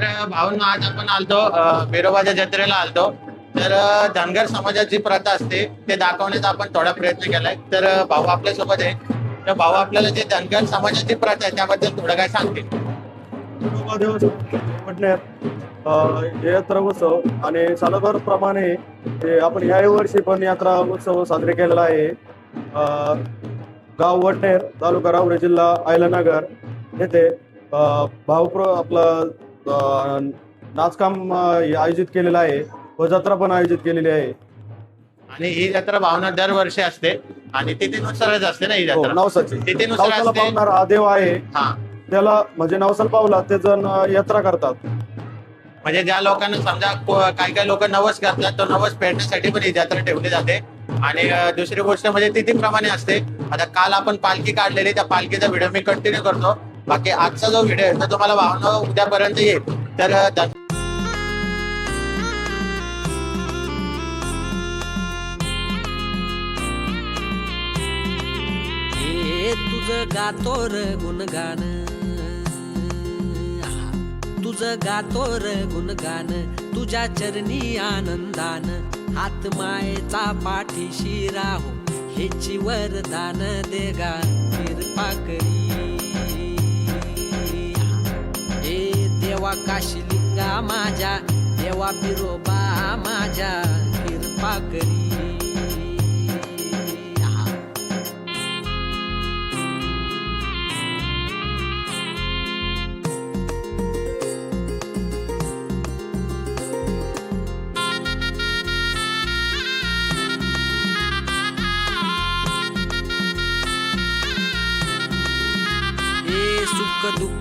तर भाऊंना आज आपण आलतो बेरोबाच्या जत्रेला आलतो. तर अ, धनगर समाजाची प्रथा असते ते दाखवण्याचा आपण थोडा प्रयत्न केलाय. तर भाऊ आपल्यासोबत आहे. तर भाऊ आपल्याला जे धनगर समाजाची प्रथा आहे त्याबद्दल थोडं काय सांगतील? विठोबा यात्रा उत्सव आणि सालभर प्रमाणे ते आपण या वर्षी पण यात्रा उत्सव साजरे केलेला आहे. अं, गाव वडनेर तालुका राहुरी जिल्हा आयलानगर येथे अं, भावप्र आपलं नाचकाम आयोजित केलेलं आहे. व जत्रा पण आयोजित केलेली आहे. आणि ही जत्रा भावना दरवर्षी असते. आणि तिथीनुसारच असते ना ही हो, जत्रा? नवसाची. नवसाला असते. पावणारा हा देव आहे. हा. त्याला म्हणजे नवसाल पावला ते जण यात्रा करतात. म्हणजे ज्या लोकांना समजा को- काही काही लोक नवस करतात तो नवस फेडण्यासाठी पण ही जत्रा ठेवली जाते. आणि अं, दुसरी गोष्ट म्हणजे तिथीप्रमाणे असते. आता काल आपण पालखी काढलेली त्या पालखीचा व्हिडिओ मी कंटिन्यू करतो. बाकी आजचा जो व्हिडिओ आहे तो तुम्हाला भावना उद्यापर्यंत येईल. तर तुझ गातोर गुणगान. तुझ गातोर गुणगान. तुझ्या चरणी आनंदान. हात मायेचा पाठीशी राहो हेची वरदान देगा कृपा देवा काशिलिंगा माझ्या देवा बिरोबा माझ्या कृपा करी.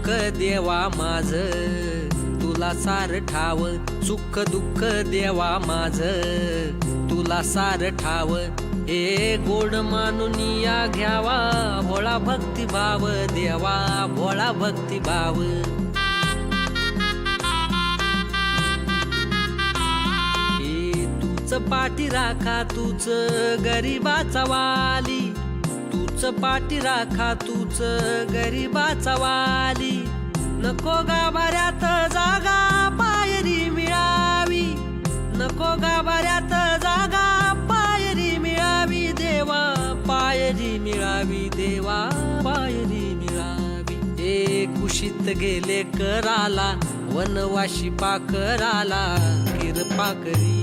सुख दुःख देवा माझ. तुला सार ठाव सुख दुःख देवा माझ. तुला सार ठाव हे गोड मानुनिया घ्यावा. भोळा भक्ती भाव देवा भोळा भक्ती भाव. हे तूच पाठी राखा तूच गरीबाचा वाली. तूच पाठी राखा तूच गरीबाचा वाली. नको गाभाऱ्यात जागा पायरी मिळावी. नको गाभाऱ्यात जागा पायरी मिळावी. देवा पायरी मिळावी देवा पायरी मिळावी. ए कुशीत गेले कराला वनवाशी पाकराला किरपा करी.